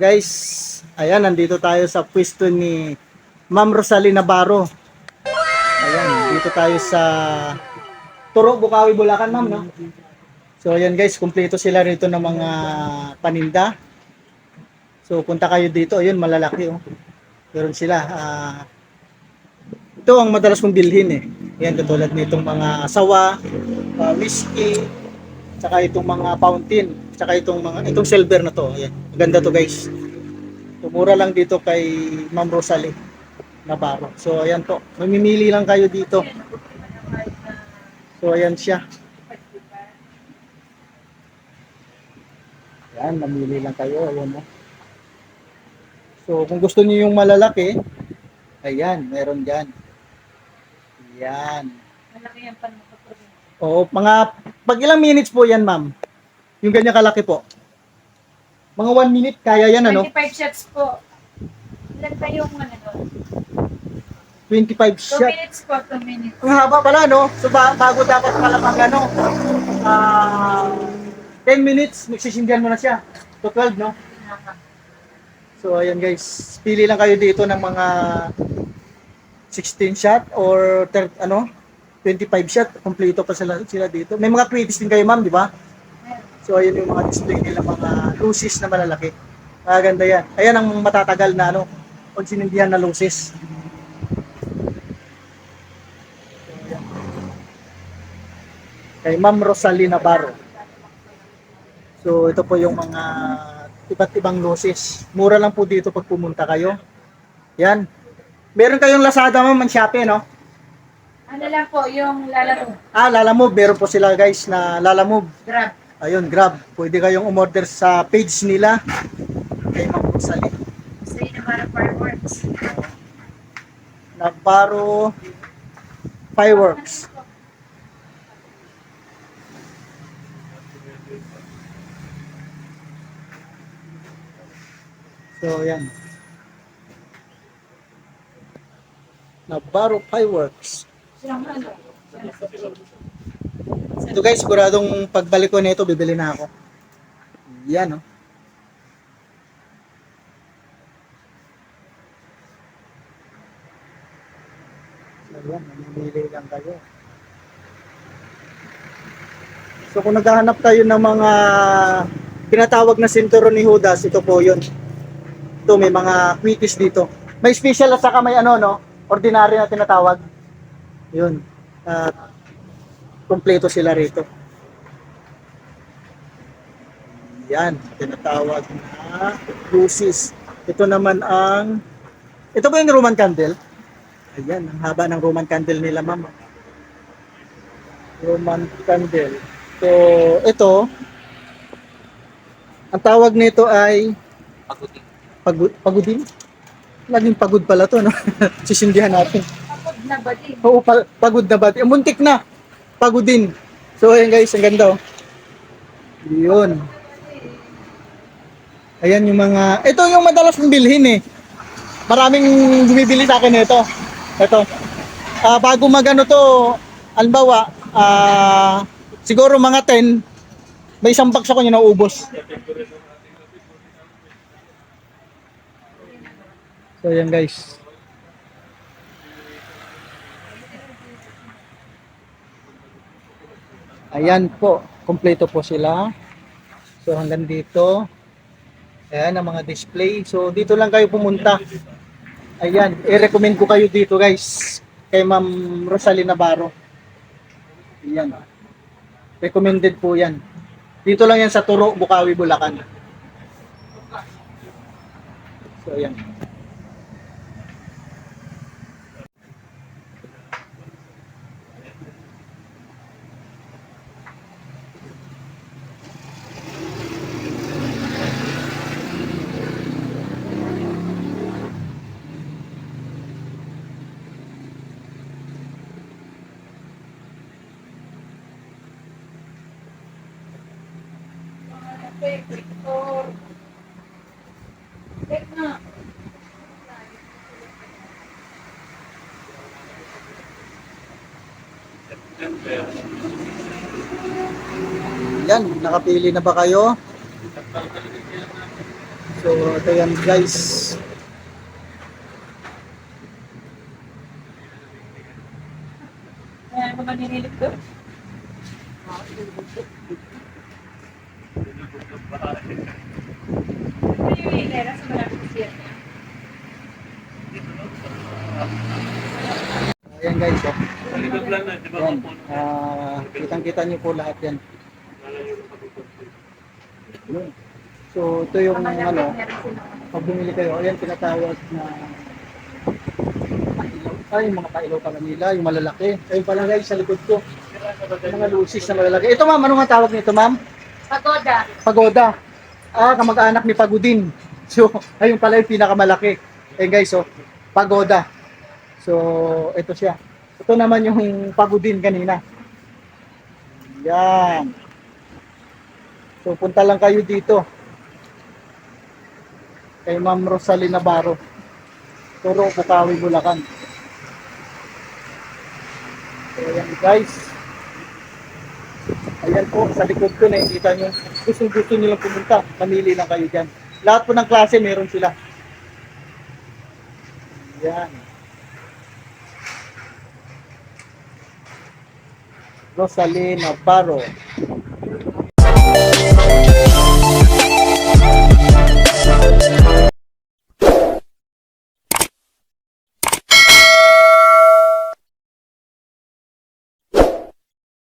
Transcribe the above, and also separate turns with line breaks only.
guys, ayan, nandito tayo sa pwesto ni Ma'am Rosalina Baro. Ayan, dito tayo sa Turo, Bukawi, Bulacan, ma'am, no? So, ayan guys, kumpleto sila rito ng mga paninda. So, punta kayo dito, ayun, malalaki, oh. Meron sila, ah, ito ang madalas kong bilhin, eh. Ayan, katulad nitong mga sawa, ah, whiskey, tsaka itong mga fountain, tsaka itong mga, itong silver na to, ayan. Maganda to guys. Tumura lang dito kay Ma'am Rosalie Navarro. So, ayan po. Mamimili lang kayo dito. So, ayan siya. Ayan, mamili lang kayo. Ayan o. So, kung gusto niyo yung malalaki, ayan, meron dyan. Ayan.
Malaki yan pa
Oo, mga, pag ilang minutes po yan, ma'am? Yung ganyan kalaki po. Mga 1 minute, kaya yan, ano?
25 shots po. Ilan pa yung ano doon?
25
2
shot.
minutes po, 2 minutes.
Ang haba pala, no? So, ba- bago dapat pala pag ano, ah 10 minutes, magsisindihan mo na siya. To 12, no? So, ayan guys. Pili lang kayo dito ng mga 16 shot or thir- ano, 25 shot. Kompleto pa sila, sila dito. May mga quizzes din kayo, ma'am, di ba? So, ayun yung mga display nila, mga lucis na malalaki. Maganda yan. Ayan ang matatagal na ano, pag sinindihan na lucis. kay Ma'am Rosalina Baro. So ito po yung mga iba't ibang luces. Mura lang po dito pag pumunta kayo. Yan. Meron kayong Lazada ma'am, ang Shopee, no?
Ano lang po, yung lalaro.
Ah, Lalamove. Meron po sila guys na Lalamove.
Grab.
Ayun, grab. Pwede kayong umorder sa page nila kay Ma'am Rosalina.
Sa Inabara Fireworks.
Nagbaro Fireworks. So, yan. Navarro Fireworks.
Yung ano?
Ito guys, siguradong pagbalik ko nito, bibili na ako. Yan, oh. So, yan, mamimili lang kayo. So, kung naghahanap tayo ng mga tinatawag na sinturon ni Judas, ito po yun. Ito, may mga quickies dito. May special at saka may ano, no? Ordinary na tinatawag. Yun. At kompleto sila rito. Yan, tinatawag na lucis. Ito naman ang ito ba yung Roman candle? Ayan, ang haba ng Roman candle nila, ma'am. Roman candle. So, ito ang tawag nito ay
Pagod.
pagod, pagodin. Laging pagod pala to, no? Sisindihan natin.
Kapag na ba din?
Oo, pa- pagod na ba? Eh, muntik na. Pagodin. So, ayan guys, ang ganda oh. Yun. Ayan yung mga, ito yung madalas kong bilhin eh. Maraming bumibili sa akin nito. Ito. Ah, bago magano to, halimbawa, ah, siguro mga 10, may isang box ako yung naubos. So, ayan guys. Ayan po, kompleto po sila. So hanggang dito. Ayan ang mga display. So dito lang kayo pumunta. Ayan, i-recommend ko kayo dito guys. Kay Ma'am Rosalie Navarro. Ayan. Recommended po yan. Dito lang yan sa Turo, Bukawi, Bulacan. So ayan.
Victor. Na.
Yan, nakapili na ba kayo? So, ito yan guys.
Ayan, mga ninilig ko. Ito yung hilera sa siya.
Ayan guys. Oh. Yan. Ah, kitang-kita niyo po lahat yan. So, ito yung ano, pag bumili kayo, ayan tinatawag na pailaw. Ay, yung mga pailaw pala nila, yung malalaki. Ayun pala guys, sa likod ko. Yung mga lucis na malalaki. Ito ma'am, anong nga tawag nito ma'am?
Pagoda.
Pagoda. Ah, kamag-anak ni Pagudin. So, ayun pala yung pinakamalaki. Eh guys, so, Pagoda. So, ito siya. Ito naman yung Pagudin kanina. Yan. So, punta lang kayo dito. Kay Ma'am Rosalina Baro. Turo, Bukawi, Bulacan. So, ayan guys. Ayan po, sa likod ko nakikita nyo. Gusto gusto nyo lang pumunta. Mamili lang kayo dyan. Lahat po ng klase meron sila. Yan. Rosalina Baro.